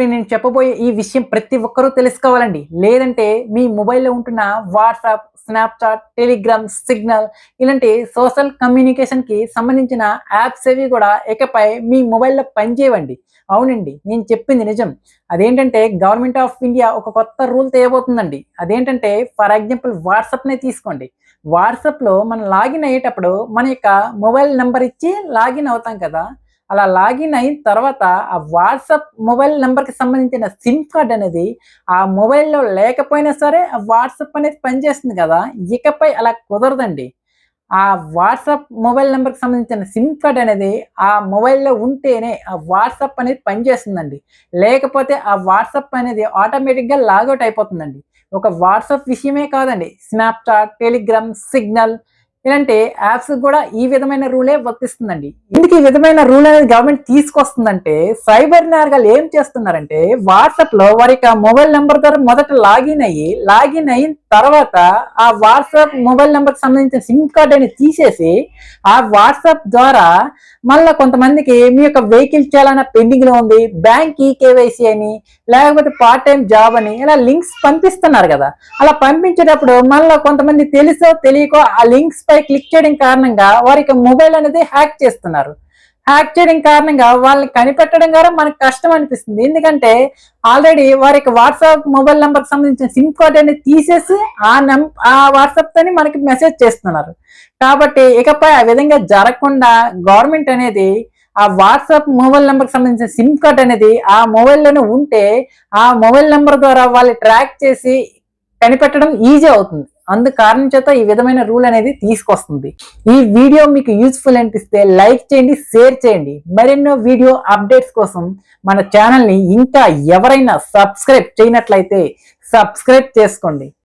ఇప్పుడు నేను చెప్పబోయే ఈ విషయం ప్రతి ఒక్కరూ తెలుసుకోవాలండి. లేదంటే మీ మొబైల్లో ఉంటున్న వాట్సాప్ స్నాప్చాట్ టెలిగ్రామ్ సిగ్నల్ ఇలాంటి సోషల్ కమ్యూనికేషన్కి సంబంధించిన యాప్స్ అవి కూడా ఇకపై మీ మొబైల్లో పనిచేయవండి. అవునండి నేను చెప్పింది నిజం. అదేంటంటే గవర్నమెంట్ ఆఫ్ ఇండియా ఒక కొత్త రూల్ తేయబోతుందండి. అదేంటంటే ఫర్ ఎగ్జాంపుల్ వాట్సాప్నే తీసుకోండి. వాట్సాప్లో మనం లాగిన్ అయ్యేటప్పుడు మన యొక్క మొబైల్ నెంబర్ ఇచ్చి లాగిన్ అవుతాం కదా. అలా లాగిన్ అయిన తర్వాత ఆ వాట్సాప్ మొబైల్ నెంబర్కి సంబంధించిన సిమ్ కార్డ్ అనేది ఆ మొబైల్లో లేకపోయినా సరే ఆ వాట్సాప్ అనేది పనిచేస్తుంది కదా. ఇకపై అలా కుదరదండి. ఆ వాట్సాప్ మొబైల్ నెంబర్కి సంబంధించిన సిమ్ కార్డ్ అనేది ఆ మొబైల్లో ఉంటేనే ఆ వాట్సాప్ అనేది పనిచేస్తుందండి. లేకపోతే ఆ వాట్సాప్ అనేది ఆటోమేటిక్గా లాగౌట్ అయిపోతుందండి. ఒక వాట్సాప్ విషయమే కాదండి. స్నాప్చాట్ టెలిగ్రామ్ సిగ్నల్ ఇలాంటి యాప్స్ కూడా ఈ విధమైన రూలే వర్తిస్తుందండి. ఇందుకు ఈ విధమైన రూల్ అనేది గవర్నమెంట్ తీసుకొస్తుందంటే సైబర్ నేరగాలు ఏం చేస్తున్నారంటే వాట్సాప్లో వారి యొక్క మొబైల్ నెంబర్ ద్వారా మొదట లాగిన్ అయ్యి లాగిన్ అయిన తర్వాత ఆ వాట్సాప్ మొబైల్ నెంబర్కి సంబంధించిన సిమ్ కార్డ్ అనేది తీసేసి ఆ వాట్సాప్ ద్వారా మళ్ళీ కొంతమందికి మీ యొక్క వెహికల్ చాలా పెండింగ్లో ఉంది బ్యాంక్ ఈ కేవైసీ అని లేకపోతే పార్ట్ టైం జాబ్ అని ఇలా లింక్స్ పంపిస్తున్నారు కదా. అలా పంపించేటప్పుడు మళ్ళీ కొంతమంది తెలుసో తెలియకో ఆ లింక్స్ పై క్లిక్ చేయడం కారణంగా వారికి మొబైల్ అనేది హ్యాక్ చేస్తున్నారు. హ్యాక్ చేయడం కారణంగా వాళ్ళని కనిపెట్టడం ద్వారా మనకు కష్టం అనిపిస్తుంది. ఎందుకంటే ఆల్రెడీ వారికి వాట్సాప్ మొబైల్ నెంబర్ సంబంధించిన సిమ్ కార్డ్ అనేది తీసేసి ఆ నం ఆ వాట్సాప్ తోని మనకి మెసేజ్ చేస్తున్నారు. కాబట్టి ఇకపై ఆ విధంగా జరగకుండా గవర్నమెంట్ అనేది ఆ వాట్సాప్ మొబైల్ నెంబర్ సంబంధించిన సిమ్ కార్డ్ అనేది ఆ మొబైల్లోనే ఉంటే ఆ మొబైల్ నెంబర్ ద్వారా వాళ్ళు ట్రాక్ చేసి కనిపెట్టడం ఈజీ అవుతుంది. అందు కారణం చేత ఈ విధమైన రూల్ అనేది తీసుకొస్తుంది. ఈ వీడియో మీకు యూజ్ఫుల్ అనిపిస్తే లైక్ చేయండి షేర్ చేయండి. మరెన్నో వీడియో అప్డేట్స్ కోసం మన ఛానల్ని ఇంకా ఎవరైనా సబ్స్క్రైబ్ చేయనట్లయితే సబ్స్క్రైబ్ చేసుకోండి.